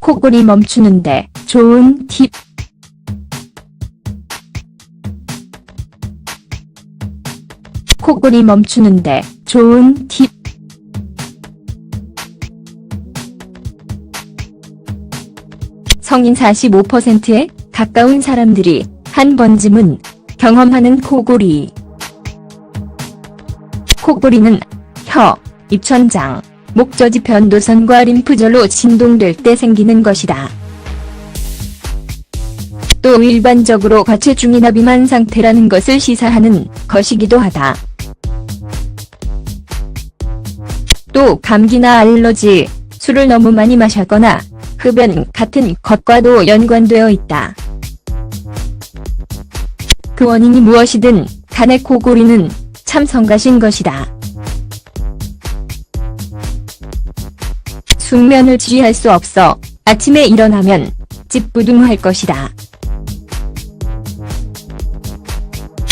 코골이 멈추는데 좋은 팁. 코골이 멈추는데 좋은 팁. 성인 45%에 가까운 사람들이 한 번쯤은 경험하는 코골이. 코골이는 혀, 입천장, 목젖이 변도선과 림프절로 진동될 때 생기는 것이다. 또 일반적으로 과체중이나 비만 상태라는 것을 시사하는 것이기도 하다. 또 감기나 알러지, 술을 너무 많이 마셨거나 흡연 같은 것과도 연관되어 있다. 그 원인이 무엇이든 간의 코골이는 참 성가신 것이다. 숙면을 지휘할 수 없어 아침에 일어나면 찌뿌둥할 것이다.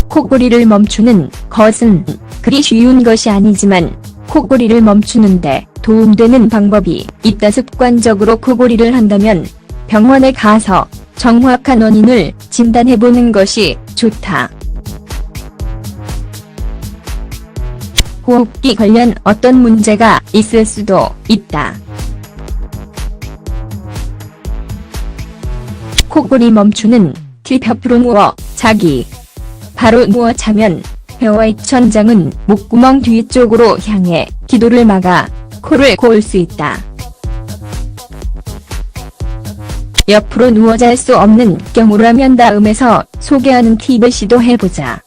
코골이를 멈추는 것은 그리 쉬운 것이 아니지만 코골이를 멈추는데 도움되는 방법이 있다 습관적으로 코골이를 한다면 병원에 가서 정확한 원인을 진단해보는 것이 좋다. 호흡기 관련 어떤 문제가 있을 수도 있다. 코골이 멈추는 팁 옆으로 누워 자기. 바로 누워 자면 혀와 입천장은 목구멍 뒤쪽으로 향해 기도를 막아 코를 고을 수 있다. 옆으로 누워 잘 수 없는 경우라면 다음에서 소개하는 팁을 시도해보자.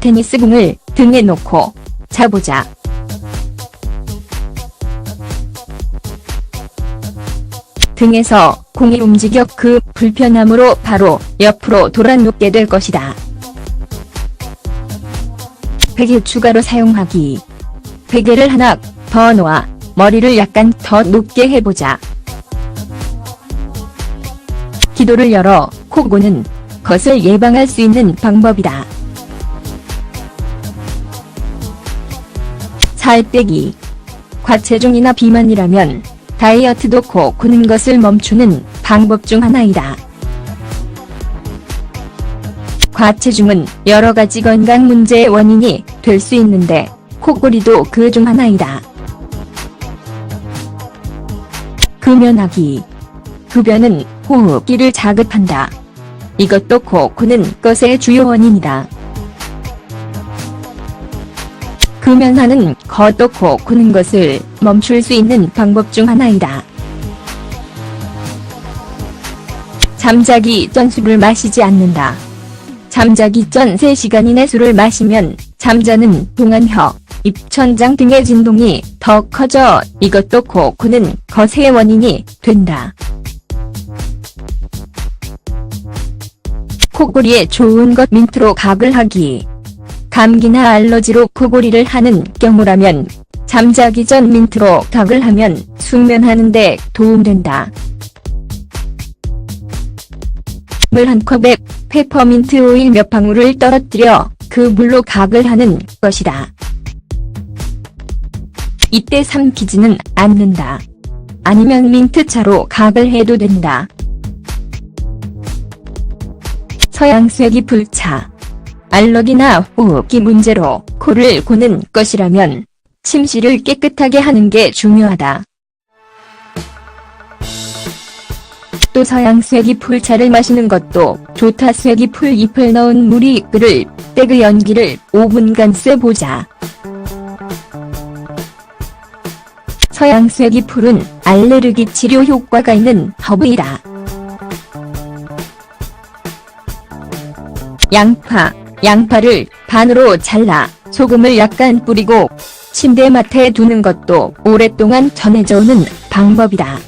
테니스공을 등에 놓고 자보자. 등에서 공이 움직여 그 불편함으로 바로 옆으로 돌아 눕게 될 것이다. 베개 추가로 사용하기. 베개를 하나 더 놓아 머리를 약간 더 높게 해보자. 기도를 열어 코 고는 것을 예방할 수 있는 방법이다. 살 빼기. 과체중이나 비만이라면 다이어트도 코 고는 것을 멈추는 방법 중 하나이다. 과체중은 여러 가지 건강 문제의 원인이 될 수 있는데 코골이도 그 중 하나이다. 금연하기. 급여는 호흡기를 자극한다. 이것도 코 고는 것의 주요 원인이다. 금연하는 코 고는 것을 멈출 수 있는 방법 중 하나이다. 잠자기 전 술을 마시지 않는다. 잠자기 전 3시간 이내 술을 마시면 잠자는 동안 혀, 입천장 등의 진동이 더 커져 이것도 코 고는 것의 원인이 된다. 코골이에 좋은 것 민트로 각을 하기. 감기나 알러지로 코골이를 하는 경우라면 잠자기 전 민트로 각을 하면 숙면하는 데 도움된다. 물 한 컵에 페퍼민트 오일 몇 방울을 떨어뜨려 그 물로 각을 하는 것이다. 이때 삼키지는 않는다. 아니면 민트차로 각을 해도 된다. 서양쇠기 불차. 알러기나 호흡기 문제로 코를 고는 것이라면 침실을 깨끗하게 하는 게 중요하다. 또 서양 쇠기 풀 차를 마시는 것도 좋다. 쇠기 풀 잎을 넣은 물이 끓을 때 그 연기를 5분간 쐬보자. 서양 쇠기 풀은 알레르기 치료 효과가 있는 허브이다. 양파, 양파를 반으로 잘라 소금을 약간 뿌리고 침대맡에 두는 것도 오랫동안 전해져 오는 방법이다.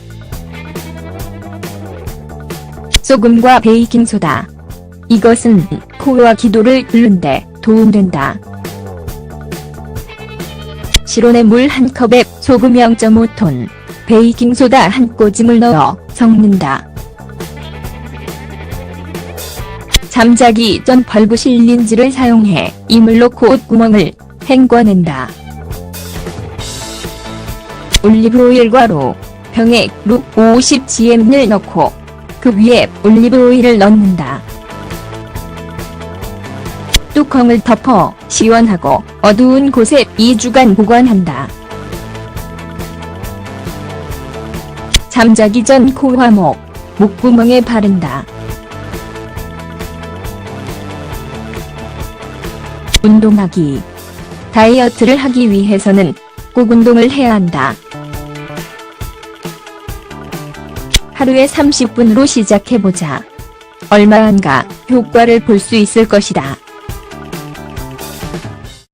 소금과 베이킹소다. 이것은 코와 기도를 뚫는데 도움된다. 실온의 물 한 컵에 소금 0.5톤, 베이킹소다 한 꼬집을 넣어 섞는다. 잠자기 전 벌브 실린지를 사용해 이물로 콧구멍을 헹궈낸다. 올리브 오일과 로, 병에 루 50g을 넣고 그 위에 올리브 오일을 넣는다. 뚜껑을 덮어 시원하고 어두운 곳에 2주간 보관한다. 잠자기 전 코화목, 목구멍에 바른다. 운동하기. 다이어트를 하기 위해서는 꼭 운동을 해야 한다. 하루에 30분으로 시작해보자. 얼마 안가 효과를 볼 수 있을 것이다.